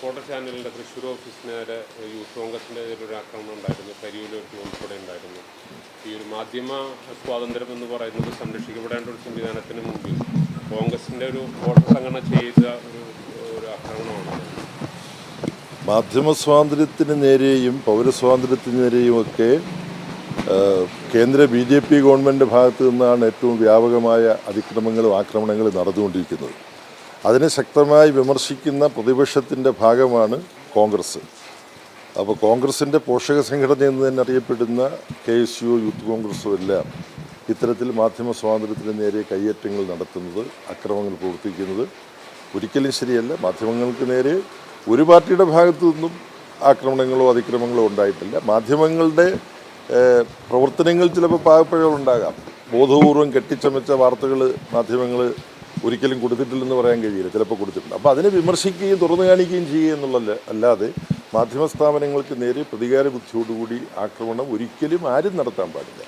Photo ചാനലിന്റെ Thrissur office നേരെ youth കോൺഗ്രസിന്റെ ഒരു ആക്രമണം ഉണ്ടായിരുന്നു. കരിയൂലൊക്കെ ഉൾപ്പെടെ ഉണ്ടായിരുന്നു. ഈ ഒരു മാധ്യമ സ്വാതന്ത്ര്യം എന്ന് പറയുന്നത് സംരക്ഷിക്കപ്പെടേണ്ട ഒരു സംവിധാനത്തിന് മുമ്പിൽ കോൺഗ്രസിന്റെ ഒരു ഫോട്ടോ സംഘടന ചെയ്ത ഒരു ഒരു ആക്രമണമാണ്. മാധ്യമ സ്വാതന്ത്ര്യത്തിന് നേരെയും പൗരസ്വാതന്ത്ര്യത്തിന് നേരെയും ഒക്കെ കേന്ദ്ര ബി ജെ പി ഗവൺമെന്റ് ഭാഗത്തു നിന്നാണ് ഏറ്റവും വ്യാപകമായ അതിക്രമങ്ങളും ആക്രമണങ്ങളും നടന്നുകൊണ്ടിരിക്കുന്നത്. അതിനെ ശക്തമായി വിമർശിക്കുന്ന പ്രതിപക്ഷത്തിന്റെ ഭാഗമാണ് കോൺഗ്രസ്. അപ്പോൾ കോൺഗ്രസിന്റെ പോഷക സംഘടന എന്ന് തന്നെ അറിയപ്പെടുന്ന കെ എസ് യു യൂത്ത് കോൺഗ്രസും എല്ലാം ഇത്തരത്തിൽ മാധ്യമ സ്വാതന്ത്ര്യത്തിന് നേരെ കയ്യേറ്റങ്ങൾ നടത്തുന്നത് അക്രമങ്ങൾ പ്രവർത്തിക്കുന്നത് ഒരിക്കലും ശരിയല്ല. മാധ്യമങ്ങൾക്ക് നേരെ ഒരു പാർട്ടിയുടെ ഭാഗത്തു നിന്നും ആക്രമണങ്ങളോ അതിക്രമങ്ങളോ ഉണ്ടായിട്ടില്ല. മാധ്യമങ്ങളുടെ പ്രവർത്തനങ്ങൾ ചിലപ്പോൾ പാകപ്പഴകളുണ്ടാകാം ബോധപൂർവം കെട്ടിച്ചമച്ച വാർത്തകൾ മാധ്യമങ്ങൾ ഒരിക്കലും കൊടുത്തിട്ടില്ലെന്ന് പറയാൻ കഴിയില്ല. ചിലപ്പോൾ കൊടുത്തിട്ടുണ്ട്. അപ്പോൾ അതിനെ വിമർശിക്കുകയും തുറന്നു കാണിക്കുകയും ചെയ്യുക എന്നുള്ളതല്ല അല്ലാതെ മാധ്യമ സ്ഥാപനങ്ങൾക്ക് നേരെ പ്രതികാര ബുദ്ധിയോടുകൂടി ആക്രമണം ഒരിക്കലും ആരും നടത്താൻ പാടില്ല.